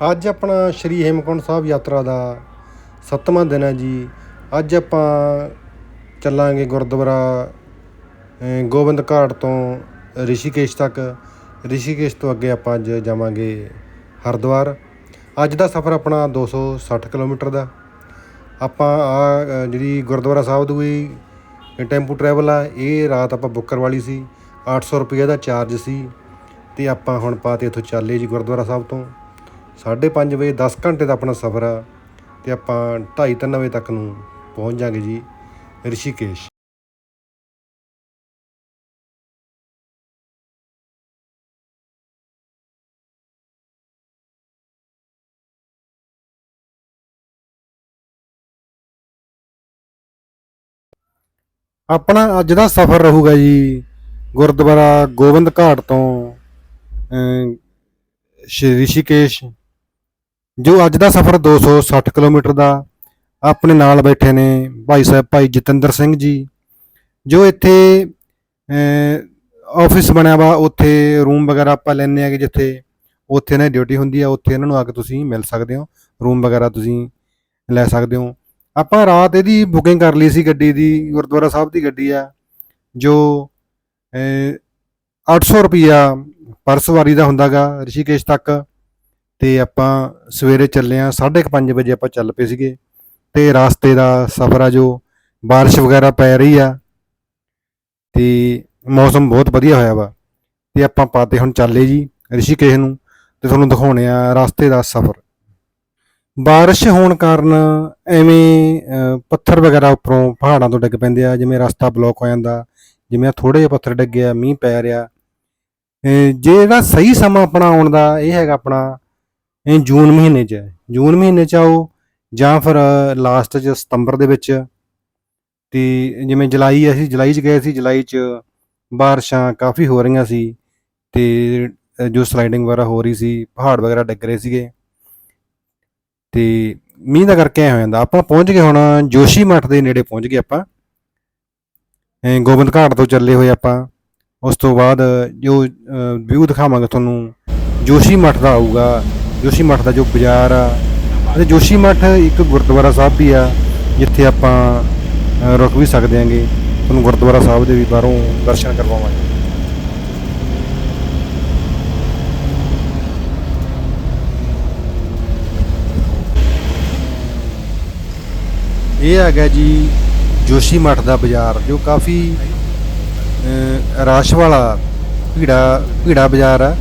ਅੱਜ ਆਪਣਾ ਸ਼੍ਰੀ ਹੇਮਕੁੰਟ ਸਾਹਿਬ ਯਾਤਰਾ ਦਾ ਸੱਤਵਾਂ ਦਿਨ ਹੈ ਜੀ। ਅੱਜ ਆਪਾਂ ਚੱਲਾਂਗੇ ਗੁਰਦੁਆਰਾ ਗੋਬਿੰਦ ਘਾਟ ਤੋਂ ਰਿਸ਼ੀਕੇਸ਼ ਤੱਕ। ਰਿਸ਼ੀਕੇਸ਼ ਤੋਂ ਅੱਗੇ ਆਪਾਂ ਅੱਜ ਜਾਵਾਂਗੇ ਹਰਿਦੁਆਰ। ਅੱਜ ਦਾ ਸਫ਼ਰ ਆਪਣਾ 260 ਕਿਲੋਮੀਟਰ ਦਾ। ਆਪਾਂ ਆ ਜਿਹੜੀ ਗੁਰਦੁਆਰਾ ਸਾਹਿਬ ਦੀ ਟੈਂਪੂ ਟਰੈਵਲ ਆ, ਇਹ ਰਾਤ ਆਪਾਂ ਬੁੱਕ ਕਰਵਾਲੀ ਸੀ। 800 ਰੁਪਏ ਦਾ ਚਾਰਜ ਸੀ। ਤੇ ਆਪਾਂ ਹੁਣ ਪਾਤੇ ਇੱਥੋਂ ਚੱਲੇ ਜੀ ਗੁਰਦੁਆਰਾ ਸਾਹਿਬ ਤੋਂ। 5:30 ਵਜੇ 10 ਘੰਟੇ ਦਾ ਆਪਣਾ ਸਫ਼ਰ ਆ ਤੇ ਆਪਾਂ 2:30 ਵਜੇ ਤੱਕ ਨੂੰ ਪਹੁੰਚ ਜਾਾਂਗੇ ਜੀ ਰਿਸ਼ੀਕੇਸ਼। ਆਪਣਾ ਅੱਜ ਦਾ ਸਫ਼ਰ ਰਹੂਗਾ ਜੀ ਗੁਰਦੁਆਰਾ ਗੋਬਿੰਦ ਘਾਟ ਤੋਂ ਸ਼੍ਰੀ ਰਿਸ਼ੀਕੇਸ਼। ਜੋ ਅੱਜ ਦਾ ਸਫ਼ਰ 260 ਕਿਲੋਮੀਟਰ ਦਾ ਆਪਣੇ ਨਾਲ ਬੈਠੇ ਨੇ ਭਾਈ ਸਾਹਿਬ ਭਾਈ ਜਤਿੰਦਰ ਸਿੰਘ ਜੀ ਜੋ ਇੱਥੇ ਆਫਿਸ ਬਣਿਆ ਵਾ ਉੱਥੇ ਰੂਮ ਵਗੈਰਾ ਆਪਾਂ ਲੈਣੇ ਆਗੇ ਜਿੱਥੇ ਉੱਥੇ ਇਹਨਾਂ ਦੀ ਡਿਊਟੀ ਹੁੰਦੀ ਆ ਉੱਥੇ ਇਹਨਾਂ ਨੂੰ ਆ ਕੇ ਤੁਸੀਂ ਮਿਲ ਸਕਦੇ ਹੋ ਰੂਮ ਵਗੈਰਾ ਤੁਸੀਂ ਲੈ ਸਕਦੇ ਹੋ। ਆਪਾਂ ਰਾਤ ਇਹਦੀ ਬੁਕਿੰਗ ਕਰ ਲਈ ਸੀ ਗੱਡੀ ਦੀ ਗੁਰਦੁਆਰਾ ਸਾਹਿਬ ਦੀ ਗੱਡੀ ਆ ਜੋ ਅਹ, 800 ਰੁਪਿਆ ਪਰ ਸਵਾਰੀ ਦਾ ਹੁੰਦਾਗਾ ਰਿਸ਼ੀਕੇਸ਼ ਤੱਕ। ਤੇ ਆਪਾਂ ਸਵੇਰੇ ਚੱਲੇ ਆ 5:30 ਵਜੇ ਆਪਾਂ ਚੱਲ ਪਏ ਸੀਗੇ। ਤੇ ਰਾਸਤੇ ਦਾ ਸਫ਼ਰ ਆ ਜੋ ਬਾਰਿਸ਼ ਵਗੈਰਾ ਪੈ ਰਹੀ ਆ ਤੇ ਮੌਸਮ ਬਹੁਤ ਵਧੀਆ ਹੋਇਆ ਵਾ। ਤੇ ਆਪਾਂ ਪਾਤੇ ਹੁਣ ਚੱਲੇ ਜੀ ਰਿਸ਼ੀਕੇਸ਼ ਨੂੰ ਤੇ ਤੁਹਾਨੂੰ ਦਿਖਾਉਣੇ ਆ ਰਾਸਤੇ ਦਾ ਸਫ਼ਰ। ਬਾਰਿਸ਼ ਹੋਣ ਕਾਰਨ ਐਵੇਂ ਪੱਥਰ ਵਗੈਰਾ ਉੱਪਰੋਂ ਪਹਾੜਾਂ ਤੋਂ ਡਿੱਗ ਪੈਂਦੇ ਆ ਜਿਵੇਂ ਰਸਤਾ ਬਲੌਕ ਹੋ ਜਾਂਦਾ ਜਿਵੇਂ ਥੋੜੇ ਜਿਹੇ ਪੱਥਰ ਡਿੱਗੇ ਆ ਮੀਂਹ ਪੈ ਰਿਹਾ। ਅਹ, ਜਿਹੜਾ ਸਹੀ ਸਮਾਂ ਆਪਣਾ ਆਉਣ ਦਾ ਇਹ ਹੈਗਾ ਆਪਣਾ ਇਹ ਜੂਨ ਮਹੀਨੇ 'ਚ ਹੈ। ਜੂਨ ਮਹੀਨੇ 'ਚ ਆਓ ਜਾਂ ਫਿਰ ਲਾਸਟ 'ਚ ਸਤੰਬਰ ਦੇ ਵਿੱਚ। ਤੇ ਜਿਵੇਂ ਜੁਲਾਈ ਅਸੀਂ, ਜੁਲਾਈ 'ਚ ਗਏ ਸੀ, ਜੁਲਾਈ 'ਚ ਬਾਰਿਸ਼ਾਂ ਕਾਫੀ ਹੋ ਰਹੀਆਂ ਸੀ। ਤੇ ਜੋ ਸਲਾਈਡਿੰਗ ਵਗੈਰਾ ਹੋ ਰਹੀ ਸੀ, ਪਹਾੜ ਵਗੈਰਾ ਡਿੱਗ ਰਹੇ ਸੀਗੇ। ਤੇ ਮੀਂਹ ਦਾ ਕਰਕੇ ਐ ਹੋ ਜਾਂਦਾ। ਆਪਾਂ ਪਹੁੰਚ ਗਏ ਹੁਣ ਜੋਸ਼ੀ ਮੱਠ ਦੇ ਨੇੜੇ, ਪਹੁੰਚ ਗਏ ਆਪਾਂ। ਗੋਬਿੰਦ ਘਾਟ ਤੋਂ ਚੱਲੇ ਹੋਏ ਆਪਾਂ। ਉਸ ਤੋਂ ਬਾਅਦ ਜੋ ਵਿਊ ਦਿਖਾਵਾਂਗੇ ਤੁਹਾਨੂੰ। ਜੋਸ਼ੀ ਮੱਠ ਦਾ ਆਊਗਾ। ਜੋਸ਼ੀ ਮੱਠ ਦਾ ਜੋ ਬਾਜ਼ਾਰ ਆ ਅਤੇ ਜੋਸ਼ੀ ਮੱਠ ਇੱਕ ਗੁਰਦੁਆਰਾ ਸਾਹਿਬ ਵੀ ਆ ਜਿੱਥੇ ਆਪਾਂ ਰੁਕ ਵੀ ਸਕਦੇ ਆਂਗੇ ਤੁਹਾਨੂੰ ਗੁਰਦੁਆਰਾ ਸਾਹਿਬ ਦੇ ਵੀ ਬਾਹਰੋਂ ਦਰਸ਼ਨ ਕਰਵਾਵਾਂਗੇ। ਇਹ ਹੈਗਾ ਜੀ ਜੋਸ਼ੀ ਮੱਠ ਦਾ ਬਾਜ਼ਾਰ ਜੋ ਕਾਫੀ ਅ, ਰਸ਼ ਵਾਲਾ ਭੀੜਾ ਭੀੜਾ ਬਾਜ਼ਾਰ ਆ।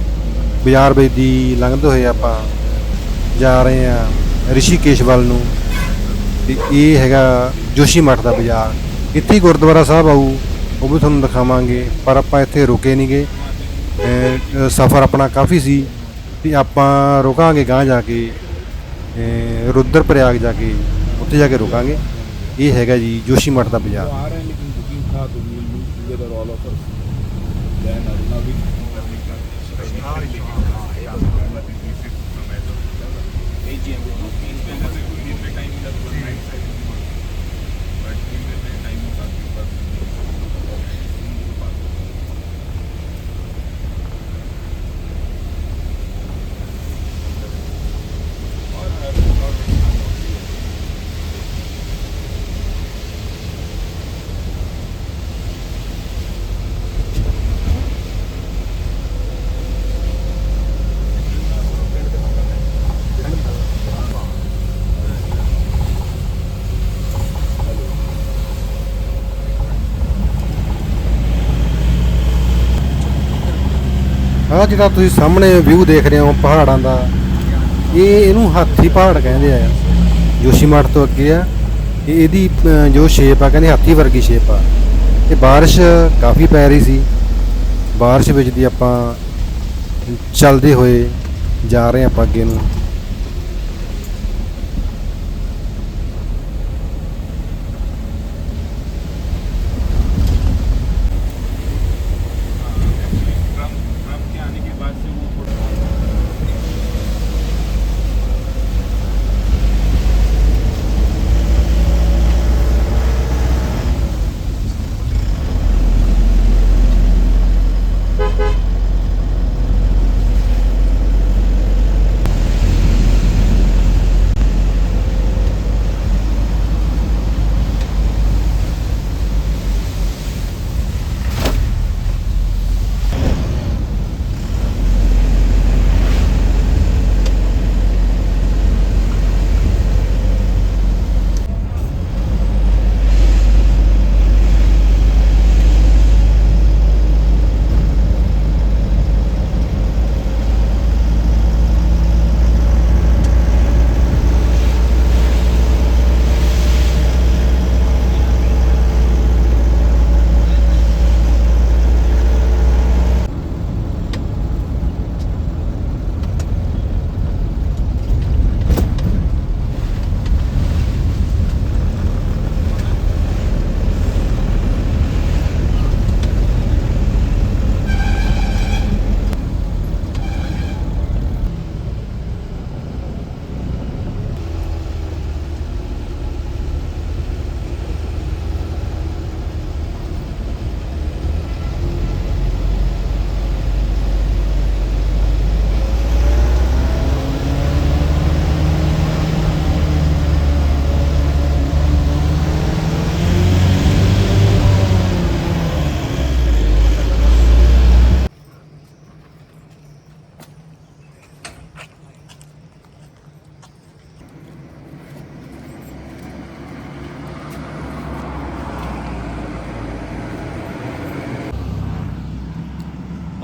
ਬਾਜ਼ਾਰ ਵਿੱਚ ਦੀ ਲੰਘਦੇ ਹੋਏ ਆਪਾਂ ਜਾ ਰਹੇ ਆ ਰਿਸ਼ੀਕੇਸ਼ ਵੱਲ ਨੂੰ। ਤੇ ਇਹ ਹੈਗਾ ਜੋਸ਼ੀ ਮੱਠ ਦਾ ਬਾਜ਼ਾਰ। ਇੱਥੇ ਗੁਰਦੁਆਰਾ ਸਾਹਿਬ ਆਊ, ਉਹ ਵੀ ਤੁਹਾਨੂੰ ਦਿਖਾਵਾਂਗੇ, ਪਰ ਆਪਾਂ ਇੱਥੇ ਰੁਕੇ ਨਹੀਂਗੇ ਸਫ਼ਰ ਆਪਣਾ ਕਾਫੀ ਸੀ। ਤੇ ਆਪਾਂ ਰੁਕਾਂਗੇ ਗਾਂ ਜਾ ਕੇ ਰੁਦਰ ਪ੍ਰਯਾਗ ਜਾ ਕੇ, ਉੱਥੇ ਜਾ ਕੇ ਰੁਕਾਂਗੇ। ਇਹ ਹੈਗਾ ਜੀ ਜੋਸ਼ੀ ਮੱਠ ਦਾ ਬਾਜ਼ਾਰ। കാണില്ലേ ਜਿਹੜਾ ਤੁਸੀਂ ਸਾਹਮਣੇ ਵਿਊ ਦੇਖ ਰਹੇ ਹੋ ਪਹਾੜਾਂ ਦਾ। ਇਹ ਇਹਨੂੰ ਹਾਥੀ ਪਹਾੜ ਕਹਿੰਦੇ ਆ। ਜੋਸ਼ੀਮਠ ਤੋਂ ਅੱਗੇ ਆ। ਇਹ ਇਹਦੀ ਜੋ ਸ਼ੇਪ ਆ, ਕਹਿੰਦੇ ਹਾਥੀ ਵਰਗੀ ਸ਼ੇਪ ਆ। ਇਹ ਬਾਰਿਸ਼ ਕਾਫੀ ਪੈ ਰਹੀ ਸੀ। ਬਾਰਿਸ਼ ਵਿੱਚ ਦੀ ਆਪਾਂ ਚੱਲਦੇ ਹੋਏ ਜਾ ਰਹੇ ਆਪਾਂ ਅੱਗੇ ਨੂੰ।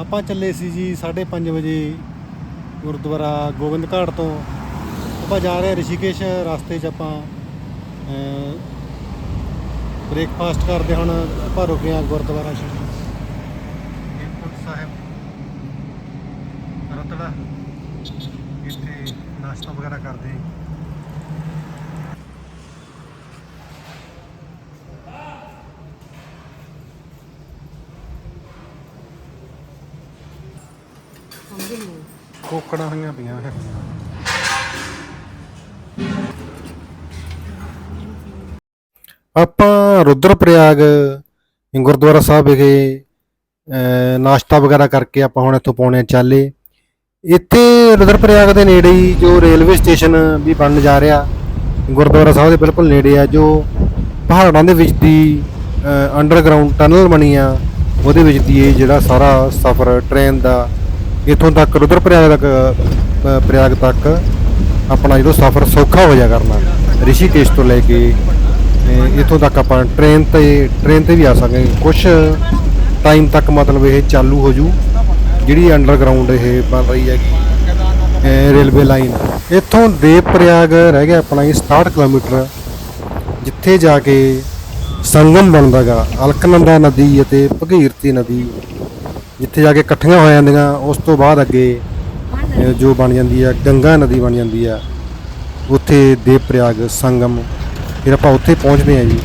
ਆਪਾਂ ਚੱਲੇ ਸੀ ਜੀ 5:30 ਵਜੇ ਗੁਰਦੁਆਰਾ ਗੋਬਿੰਦ ਘਾਟ ਤੋਂ। ਆਪਾਂ ਜਾ ਰਹੇ ਰਿਸ਼ੀਕੇਸ਼ ਰਸਤੇ 'ਚ ਆਪਾਂ ਬ੍ਰੇਕਫਾਸਟ ਕਰਦੇ ਹੁਣ, ਆਪਾਂ ਰੁਕੇ ਹਾਂ ਗੁਰਦੁਆਰਾ ਸ਼੍ਰੀ ਹੇਮਕੁੰਟ ਸਾਹਿਬ। ਰਤੜਾ ਇੱਥੇ ਨਾਸ਼ਤਾ ਵਗੈਰਾ ਕਰਦੇ। ਹਾਂ ਹੋਈਆਂ ਪਈਆਂ ਹੈ ਆਪਾਂ ਰੁਦਰਪ੍ਰਯਾਗ ਗੁਰਦੁਆਰਾ ਸਾਹਿਬ ਵਿਖੇ ਨਾਸ਼ਤਾ ਵਗੈਰਾ ਕਰਕੇ ਆਪਾਂ ਹੁਣ ਇੱਥੋਂ ਪਾਉਣੇ ਚਾਲੇ। ਇੱਥੇ ਰੁਦਰਪ੍ਰਯਾਗ ਦੇ ਨੇੜੇ ਹੀ ਜੋ ਰੇਲਵੇ ਸਟੇਸ਼ਨ ਵੀ ਬਣਨ ਜਾ ਰਿਹਾ, ਗੁਰਦੁਆਰਾ ਸਾਹਿਬ ਦੇ ਬਿਲਕੁਲ ਨੇੜੇ ਆ, ਜੋ ਪਹਾੜਾਂ ਦੇ ਵਿੱਚ ਦੀ ਅੰਡਰਗਰਾਉਂਡ ਟਨਲ ਬਣੀ ਆ, ਉਹਦੇ ਵਿੱਚ ਦੀ ਇਹ ਜਿਹੜਾ ਸਾਰਾ ਸਫ਼ਰ ਟ੍ਰੇਨ ਦਾ ਇੱਥੋਂ ਤੱਕ ਰੁਦਰਪ੍ਰਯਾਗ ਤੱਕ ਪ੍ਰਯਾਗ ਤੱਕ ਆਪਣਾ ਜਦੋਂ ਸਫ਼ਰ ਸੌਖਾ ਹੋ ਜਾ ਕਰਨਾ ਰਿਸ਼ੀਕੇਸ਼ ਤੋਂ ਲੈ ਕੇ ਅ, ਇੱਥੋਂ ਤੱਕ ਆਪਾਂ ਟ੍ਰੇਨ ਤੇ ਟ੍ਰੇਨ ਤੇ ਵੀ ਆ ਸਕਾਂਗੇ। ਕੁਝ ਟਾਈਮ ਤੱਕ ਮਤਲਬ ਇਹ ਚਾਲੂ ਹੋ ਜੂ ਜਿਹੜੀ ਅੰਡਰਗਰਾਉਂਡ ਇਹ ਬਣ ਰਹੀ ਹੈਗੀ ਰੇਲਵੇ ਲਾਈਨ ਇੱਥੋਂ ਦੇਵ ਪ੍ਰਯਾਗ ਰਹਿ ਗਿਆ ਆਪਣਾ ਇਹ 67 ਕਿਲੋਮੀਟਰ ਜਿੱਥੇ ਜਾ ਕੇ ਸੰਗਮ ਬਣਦਾਗਾ ਅਲਕਨੰਦਾ ਨਦੀ ਅਤੇ ਭਗੀਰਤੀ ਨਦੀ। ਜਿੱਥੇ ਜਾ ਕੇ ਇਕੱਠੀਆਂ ਹੋ ਜਾਂਦੀਆਂ, ਉਸ ਤੋਂ ਬਾਅਦ ਅੱਗੇ ਜੋ ਬਣ ਜਾਂਦੀ ਆ, ਗੰਗਾ ਨਦੀ ਬਣ ਜਾਂਦੀ ਆ, ਉੱਥੇ ਦੇਵ ਪ੍ਰਯਾਗ ਸੰਗਮ, ਫਿਰ ਆਪਾਂ ਉੱਥੇ ਪਹੁੰਚਦੇ ਆ ਜੀ,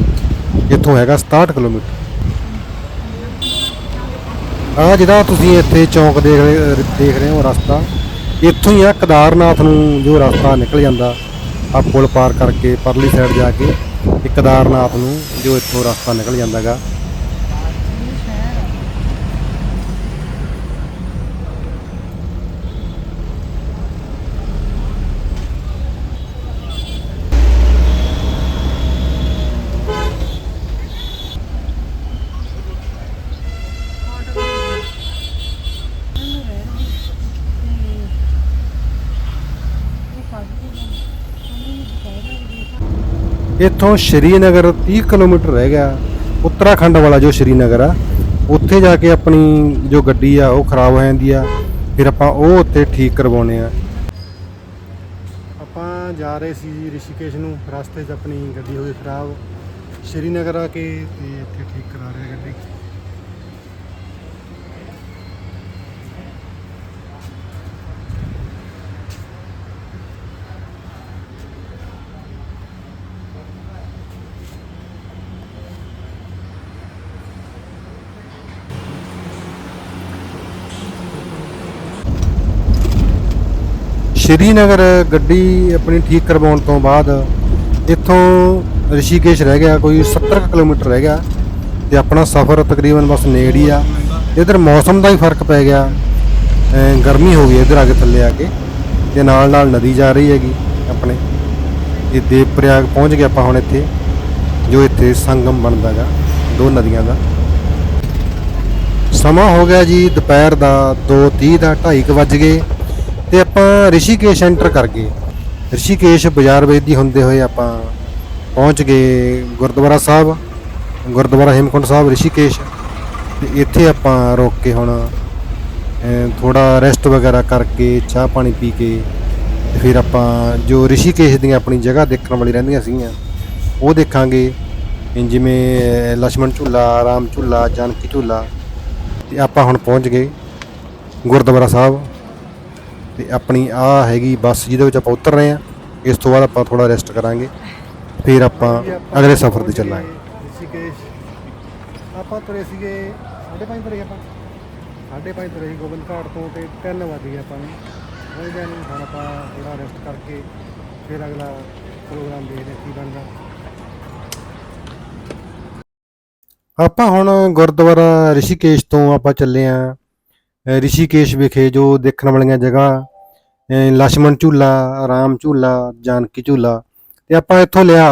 ਇੱਥੋਂ ਹੈਗਾ 67 ਕਿਲੋਮੀਟਰ। ਆ ਜਿਹੜਾ ਤੁਸੀਂ ਇੱਥੇ ਚੌਂਕ ਦੇਖ ਰਹੇ ਦੇਖ ਰਹੇ ਹੋ ਰਸਤਾ, ਇੱਥੋਂ ਹੀ ਆ ਕਦਾਰਨਾਥ ਨੂੰ ਜੋ ਰਸਤਾ ਨਿਕਲ ਜਾਂਦਾ ਆ ਪੁਲ ਪਾਰ ਕਰਕੇ ਪਰਲੀ ਸਾਈਡ ਜਾ ਕੇ, ਇਹ ਕਦਾਰਨਾਥ ਨੂੰ ਜੋ ਇੱਥੋਂ ਰਸਤਾ ਨਿਕਲ ਜਾਂਦਾਗਾ। ਇੱਥੋਂ ਸ਼੍ਰੀਨਗਰ 30 ਕਿਲੋਮੀਟਰ ਰਹਿ ਗਿਆ। ਉੱਤਰਾਖੰਡ ਵਾਲਾ ਜੋ ਸ਼੍ਰੀਨਗਰ ਆ, ਉੱਥੇ ਜਾ ਕੇ ਆਪਣੀ ਜੋ ਗੱਡੀ ਆ, ਉਹ ਖਰਾਬ ਹੋ ਜਾਂਦੀ ਆ। ਫਿਰ ਆਪਾਂ ਉਹ ਉੱਥੇ ਠੀਕ ਕਰਵਾਉਨੇ ਆ। ਆਪਾਂ ਜਾ ਰਹੇ ਸੀ ਜੀ ਰਿਸ਼ੀਕੇਸ਼ ਨੂੰ, ਰਸਤੇ 'ਚ ਆਪਣੀ ਗੱਡੀ ਹੋ ਗਈ ਖਰਾਬ। ਸ਼੍ਰੀਨਗਰ ਆ ਕੇ ਤੇ ਇੱਥੇ ਠੀਕ ਕਰਾ ਰਹੇ ਗੱਡੀ। ਸ਼੍ਰੀਨਗਰ ਗੱਡੀ ਆਪਣੀ ਠੀਕ ਕਰਵਾਉਣ ਤੋਂ ਬਾਅਦ ਇੱਥੋਂ ਰਿਸ਼ੀਕੇਸ਼ ਰਹਿ ਗਿਆ, ਕੋਈ 70 ਕੁ ਕਿਲੋਮੀਟਰ ਰਹਿ ਗਿਆ ਤੇ ਆਪਣਾ ਸਫ਼ਰ ਤਕਰੀਬਨ ਬਸ ਨੇੜੇ ਹੀ ਆ। ਇਧਰ ਮੌਸਮ ਦਾ ਹੀ ਫ਼ਰਕ ਪੈ ਗਿਆ। ਗਰਮੀ ਹੋ ਗਈ ਇਧਰ ਆ ਕੇ ਥੱਲੇ ਆ ਕੇ ਤੇ ਨਾਲ ਨਾਲ ਨਦੀ ਜਾ ਰਹੀ ਹੈਗੀ ਆਪਣੇ। ਇਹ ਦੇਵ ਪ੍ਰਯਾਗ ਪਹੁੰਚ ਗਏ ਆਪਾਂ ਹੁਣ ਇੱਥੇ, ਜੋ ਇੱਥੇ ਸੰਗਮ ਬਣਦਾਗਾ ਦੋ ਨਦੀਆਂ ਦਾ। ਸਮਾਂ ਹੋ ਗਿਆ ਜੀ ਦੁਪਹਿਰ ਦਾ 2:30 ਦਾ 2:30 ਵੱਜ ਗਏ। ਤੇ ਆਪਾਂ ਰਿਸ਼ੀਕੇਸ਼ ਐਂਟਰ ਕਰ ਗਏ। ਰਿਸ਼ੀਕੇਸ਼ ਬਾਜ਼ਾਰ ਵਿੱਚ ਦੀ ਹੁੰਦੇ ਹੋਏ ਆਪਾਂ ਪਹੁੰਚ ਗਏ ਗੁਰਦੁਆਰਾ ਸਾਹਿਬ। ਗੁਰਦੁਆਰਾ ਹਿਮਕੁੰਡ ਸਾਹਿਬ, ਰਿਸ਼ੀਕੇਸ਼। ਤੇ ਇੱਥੇ ਆਪਾਂ ਰੁਕ ਕੇ ਹੁਣ ਥੋੜਾ ਰੈਸਟ ਵਗੈਰਾ ਕਰਕੇ ਚਾਹ ਪਾਣੀ ਪੀ ਕੇ ਫਿਰ ਆਪਾਂ ਜੋ ਰਿਸ਼ੀਕੇਸ਼ ਦੀਆਂ ਆਪਣੀ ਜਗ੍ਹਾ ਦੇਖਣ ਵਾਲੀ ਰਹਿੰਦੀਆਂ ਸੀਗੀਆਂ, ਉਹ ਦੇਖਾਂਗੇ। ਜਿਵੇਂ ਲక్ష్మణ ਝੂਲਾ, ਰਾਮ ਝੂਲਾ, ਜਾਨਕੀ ਝੂਲਾ, ਤੇ ਆਪਾਂ ਹੁਣ ਪਹੁੰਚ ਗਏ ਗੁਰਦੁਆਰਾ ਸਾਹਿਬ। ਤੇ ਆਪਣੀ ਆ ਹੈਗੀ ਬੱਸ ਜਿਹਦੇ ਵਿੱਚ ਆਪਾਂ ਉਤਰ ਰਹੇ ਆ ਇਸ ਤੋਂ ਬਾਅਦ ਆਪਾਂ ਥੋੜਾ ਰੈਸਟ ਕਰਾਂਗੇ, ਫਿਰ ਆਪਾਂ ਅਗਲੇ ਸਫ਼ਰ ਤੇ ਚੱਲਾਂਗੇ। ਰਿਸ਼ੀਕੇਸ਼, ਆਪਾਂ ਤੁਰੇ ਸੀਗੇ 5:30 ਤੁਰੇ ਆਪਾਂ। 5:30 ਤੁਰੇ ਸੀ ਗੋਬਿੰਦ ਘਾਟ ਤੋਂ ਤੇ 3 ਵਜ ਆਪਾਂ ਨੂੰ। ਉਹ ਦਿਨ ਹੁਣ ਆਪਾਂ ਥੋੜਾ ਰੈਸਟ ਕਰਕੇ ਫਿਰ ਅਗਲਾ ਪ੍ਰੋਗਰਾਮ ਦੇਖਦੇ ਕੀ ਬਣਦਾ। ਆਪਾਂ ਹੁਣ ਗੁਰਦੁਆਰਾ ਰਿਸ਼ੀਕੇਸ਼ ਤੋਂ ਆਪਾਂ ਚੱਲੇ ਆ ਰਿਸ਼ੀਕੇਸ਼ ਵਿਖੇ ਜੋ ਦੇਖਣ ਵਾਲੀਆਂ ਜਗ੍ਹਾ ਲక్ష్మణ ਝੂਲਾ, ਰਾਮ ਝੂਲਾ, ਜਾਨਕੀ ਝੂਲਾ। ਤੇ ਆਪਾਂ ਇੱਥੋਂ ਲਿਆ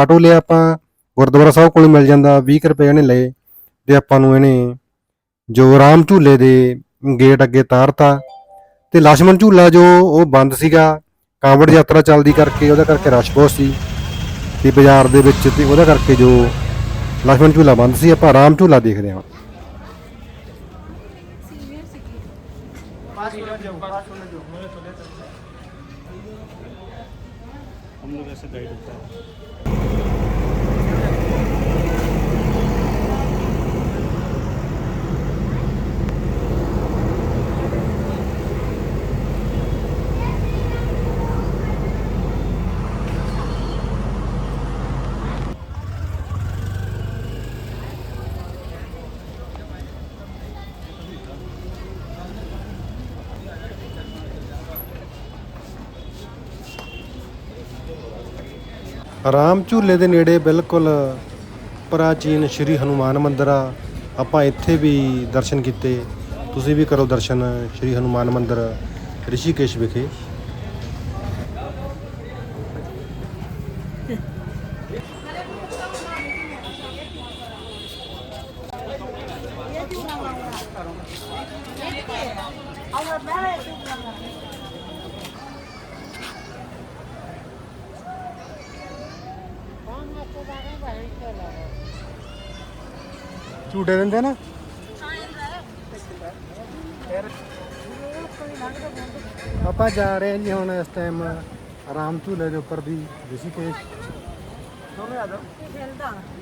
ਆਟੋ ਲਿਆ ਆਪਾਂ, ਗੁਰਦੁਆਰਾ ਸਾਹਿਬ ਕੋਲ ਮਿਲ ਜਾਂਦਾ 20 ਰੁਪਏ ਇਹਨੇ ਲਏ। ਤੇ ਆਪਾਂ ਨੂੰ ਇਹਨੇ ਜੋ ਰਾਮ ਝੂਲੇ ਦੇ ਗੇਟ ਅੱਗੇ ਤਾਰਤਾ। ਤੇ ਲక్ష్మణ ਝੂਲਾ ਜੋ ਉਹ ਬੰਦ ਸੀਗਾ, ਕਾਂਵੜ ਯਾਤਰਾ ਚੱਲਦੀ ਕਰਕੇ, ਉਹਦਾ ਕਰਕੇ ਰਸ਼ ਬਹੁਤ ਸੀ। ਤੇ ਬਾਜ਼ਾਰ ਦੇ ਵਿੱਚ ਤੇ ਉਹਦਾ ਕਰਕੇ ਜੋ ਲక్ష్మణ ਝੂਲਾ ਬੰਦ ਸੀ, ਆਪਾਂ ਰਾਮ ਝੂਲਾ ਦੇਖਦੇ ਹਾਂ। ਰਾਮ ਝੂਲੇ ਦੇ ਨੇੜੇ ਬਿਲਕੁਲ ਪ੍ਰਾਚੀਨ ਸ਼੍ਰੀ ਹਨੂਮਾਨ ਮੰਦਿਰ ਆ। ਆਪਾਂ ਇੱਥੇ ਵੀ ਦਰਸ਼ਨ ਕੀਤੇ। ਤੁਸੀਂ ਵੀ ਕਰੋ ਦਰਸ਼ਨ ਸ਼੍ਰੀ ਹਨੂਮਾਨ ਮੰਦਿਰ, ਰਿਸ਼ੀਕੇਸ਼ ਵਿਖੇ। ਝੂਟੇ ਦਿੰਦੇ ਨਾ। ਆਪਾਂ ਜਾ ਰਹੇ ਹਾਂ ਜੀ ਹੁਣ ਇਸ ਟਾਈਮ ਆਰਾਮ ਝੂਲੇ ਦੇ ਉੱਪਰ ਦੀ ਰਿਸ਼ੀਕੇਸ਼।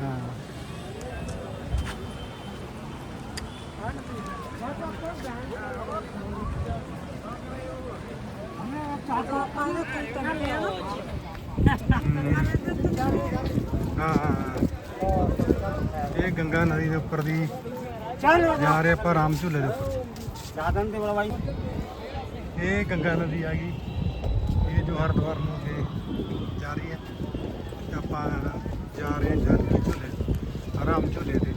ਹਾਂ ਹਾਂ ਹਾਂ। ਇਹ ਗੰਗਾ ਨਦੀ ਦੇ ਉੱਪਰ ਦੀ ਜਾ। ਰਹੇ ਆਪਾਂ ਰਾਮ ਝੂਲੇ ਦੇ ਉੱਪਰ। ਸਾਧਨ ਦੇ ਬੜਾ ਇਹ ਗੰਗਾ ਨਦੀ ਆ ਗਈ। ਇਹ ਜੋ ਹਰਦੁਆਰ ਨੂੰ ਤੇ ਜਾ ਰਹੀ ਹੈ। ਤੇ ਆਪਾਂ ਜਾ ਰਹੇ ਹਾਂ ਜਾਨਕੀ ਝੂਲੇ ਰਾਮ ਝੂਲੇ ਦੇ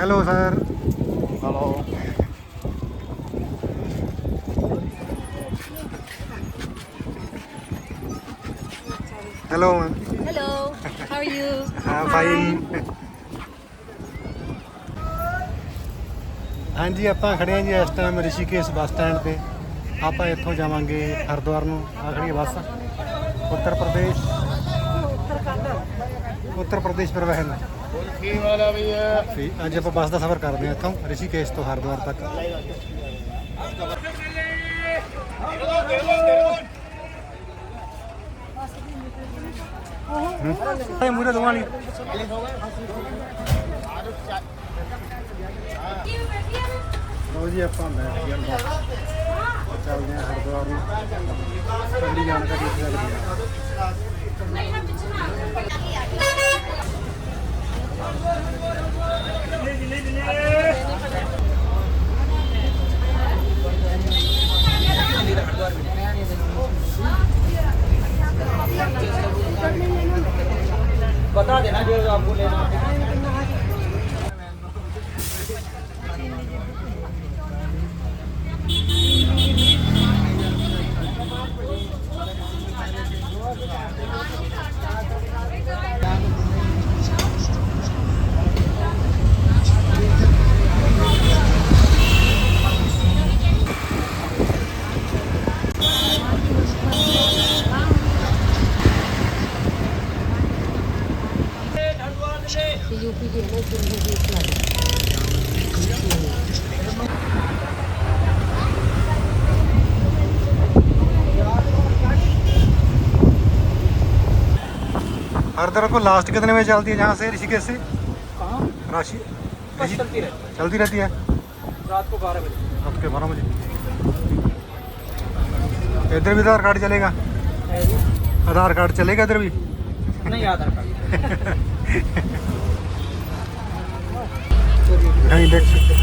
hello sir hello Hello, how are you? ਹਾਂ ਫਾਈਨ ਹਾਂਜੀ ਆਪਾਂ ਖੜੇ ਹਾਂ ਜੀ ਇਸ ਟਾਈਮ ਰਿਸ਼ੀਕੇਸ਼ ਬੱਸ ਸਟੈਂਡ ਤੇ। ਆਪਾਂ ਇੱਥੋਂ ਜਾਵਾਂਗੇ ਹਰਿਦੁਆਰ ਨੂੰ। ਆ ਖੜੀ ਹੈ ਬੱਸ। ਉੱਤਰ ਪ੍ਰਦੇਸ਼। ਉੱਤਰ ਪ੍ਰਦੇਸ਼ ਪਰਿਵਹਨ ਕੀ ਵਾਲਾ ਵੀ ਹੈ ਤੇ ਅੱਜ ਆਪਾਂ ਬੱਸ ਦਾ ਸਫ਼ਰ ਕਰਦੇ ਹਾਂ ਇੱਥੋਂ ਰਿਸ਼ੀਕੇਸ਼ ਤੋਂ ਹਰਿਦੁਆਰ ਤੱਕ। ਹੂੰ ਮੂਰੇ ਦੋਵਾਂ ਲਈ। ਲਓ ਜੀ, ਆਪਾਂ ਬੈਠ ਗਏ ਅੰਦਰ। ਚੱਲਦੇ ਹਾਂ ਹਰਿਦੁਆਰ ਨੂੰ। ਅਗਲੀ ਜਾਣਕਾਰੀ ਇੱਥੇ ਲੱਗਦੀ ਹੈ। बता देना जो आपको लेना हरदरा को लास्ट कितने बजे चलती है? यहाँ से ऋषिकेश से? राशि चलती रहती चलती रहती है? रात को बारह बजे। रात के बारह बजे। इधर भी आधार कार्ड चलेगा? आधार कार्ड चलेगा इधर भी? नहीं देख सकते।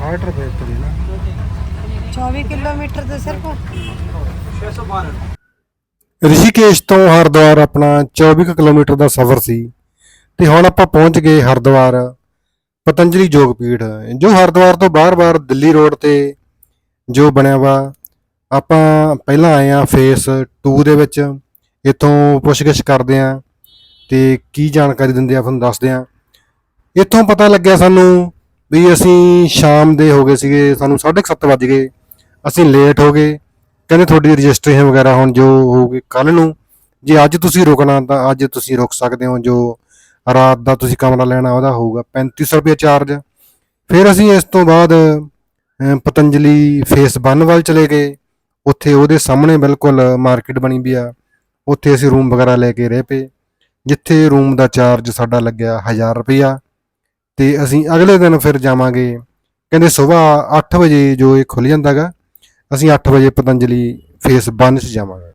हाँ तो चौबीस किलोमीटर तो सिर्फ़ छः सौ बारह। ਰਿਸ਼ੀਕੇਸ਼ ਤੋਂ ਹਰਿਦੁਆਰ ਆਪਣਾ 24 ਕੁ ਕਿਲੋਮੀਟਰ ਦਾ ਸਫ਼ਰ ਸੀ ਤੇ ਹੁਣ ਆਪਾਂ ਪਹੁੰਚ ਗਏ ਹਰਿਦੁਆਰ ਪਤੰਜਲੀ ਯੋਗਪੀਠ ਜੋ ਹਰਿਦੁਆਰ ਤੋਂ ਬਾਹਰ-ਬਾਹਰ ਦਿੱਲੀ ਰੋਡ ਤੇ ਜੋ ਬਣਿਆ ਵਾ। ਆਪਾਂ ਪਹਿਲਾਂ ਆਏ ਆ ਫੇਸ 2 ਦੇ ਵਿੱਚ, ਇੱਥੋਂ ਪੁੱਛਗਿੱਛ ਕਰਦੇ ਆ ਤੇ ਕੀ ਜਾਣਕਾਰੀ ਦਿੰਦੇ ਆ ਤੁਹਾਨੂੰ ਦੱਸਦੇ ਆ ਇੱਥੋਂ ਪਤਾ ਲੱਗਿਆ ਸਾਨੂੰ ਵੀ ਅਸੀਂ ਸ਼ਾਮ ਦੇ ਹੋ ਗਏ ਸੀਗੇ, ਸਾਨੂੰ 7:30 ਵੱਜ ਗਏ, ਅਸੀਂ ਲੇਟ ਹੋ ਗਏ। ਕਹਿੰਦੇ ਤੁਹਾਡੀ ਰਜਿਸਟ੍ਰੇਸ਼ਨ ਵਗੈਰਾ ਹੁਣ ਜੋ ਹੋਊਗੀ ਕੱਲ ਨੂੰ। ਜੇ ਅੱਜ ਤੁਸੀਂ ਰੁਕਣਾ ਤਾਂ ਅੱਜ ਤੁਸੀਂ ਰੁਕ ਸਕਦੇ ਹੋ, ਜੋ ਰਾਤ ਦਾ ਤੁਸੀਂ ਕਮਰਾ ਲੈਣਾ ਉਹਦਾ ਹੋਊਗਾ 3500 ਰੁਪਏ ਚਾਰਜ। ਫਿਰ ਅਸੀਂ ਇਸ ਤੋਂ ਬਾਅਦ ਪਤੰਜਲੀ ਫੇਸ 1 ਵੱਲ ਚਲੇ ਗਏ। ਉੱਥੇ ਉਹਦੇ ਸਾਹਮਣੇ ਬਿਲਕੁਲ ਮਾਰਕੀਟ ਬਣੀ ਵੀ ਆ। ਉੱਥੇ ਅਸੀਂ ਰੂਮ ਵਗੈਰਾ ਲੈ ਕੇ ਰਹਿ ਪਏ, ਜਿੱਥੇ ਰੂਮ ਦਾ ਚਾਰਜ ਸਾਡਾ ਲੱਗਿਆ 1000 ਰੁਪਇਆ। ਤੇ ਅਸੀਂ ਅਗਲੇ ਦਿਨ ਫਿਰ ਜਾਵਾਂਗੇ। ਕਹਿੰਦੇ ਸਵੇਰ 8 ਵਜੇ ਜੋ ਇਹ ਖੁੱਲ ਜਾਂਦਾਗਾ ਅਸੀਂ 8 ਵਜੇ ਪਤੰਜਲੀ ਫੇਸ 1 'ਚ ਜਾਵਾਂਗੇ।